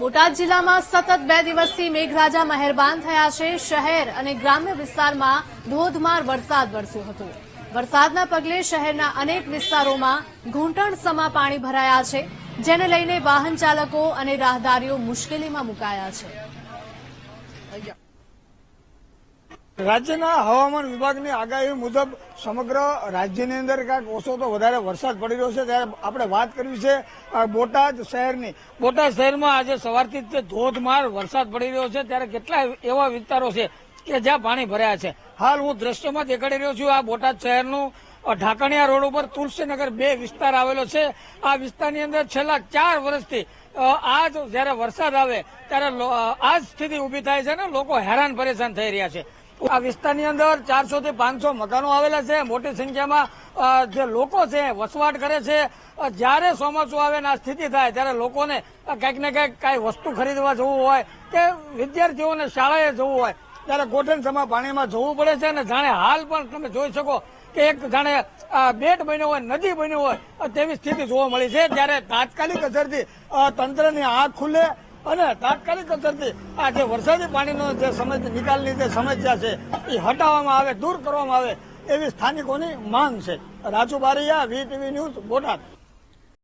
બોટાદ જિલ્લામાં સતત બે દિવસથી મેઘરાજા મહેરબાન થયા છે. શહેર અને ગ્રામ્ય વિસ્તારમાં ધોધમાર વરસાદ વરસ્યો હતો. વરસાદના પગલે શહેરના અનેક વિસ્તારોમાં ઘૂંટણસમા પાણી ભરાયા છે, જેને લઈને વાહન ચાલકો અને રાહદારીઓ મુશ્કેલીમાં મુકાયા છે. રાજ્યના હવામાન વિભાગની આગાહી મુજબ સમગ્ર રાજ્યની અંદર ક્યાંક ઓછો તો વધારે વરસાદ પડી રહ્યો છે. ત્યારે આપણે વાત કરવી છે બોટાદ શહેરની. બોટાદ શહેરમાં આજે સવારથી જ ધોધમાર વરસાદ પડી રહ્યો છે. ત્યારે કેટલા એવા વિસ્તારો છે કે જ્યાં પાણી ભરાયા છે? હાલ હું દ્રશ્યમાં દેખાડી રહ્યો છું આ બોટાદ શહેરનું ઢાકણિયા રોડ ઉપર તુલસીનગર બે વિસ્તાર આવેલો છે. આ વિસ્તારની અંદર છેલ્લા ચાર વર્ષથી આજ જયારે વરસાદ આવે ત્યારે આ સ્થિતિ ઊભી થાય છે ને લોકો હેરાન પરેશાન થઈ રહ્યા છે. આ વિસ્તારની અંદર ચારસો થી પાંચસો મકાનો આવેલા છે. મોટી સંખ્યામાં જે લોકો છે, વસવાટ કરે છે. જ્યારે ચોમાસું આવે ને આ સ્થિતિ થાય, ત્યારે લોકોને કંઈક ને કંઈક કાંઈ વસ્તુ ખરીદવા જવું હોય કે વિદ્યાર્થીઓને શાળાએ જવું હોય, ત્યારે ગોઠણસમાં પાણીમાં જવું પડે છે અને જાણે હાલ પણ તમે જોઈ શકો કે એક જાણે બેટ બન્યો હોય, નદી બન્યો હોય તેવી સ્થિતિ જોવા મળી છે. ત્યારે તાત્કાલિક અસરથી તંત્રની આંખ ખુલે અને તાત્કાલિક અસરથી આ જે વરસાદી પાણીનો જે સમસ્યા નિકાલની જે સમસ્યા છે, એ હટાવવામાં આવે, દૂર કરવામાં આવે એવી સ્થાનિકોની માંગ છે. Raju Baraiya V TV news, Botad.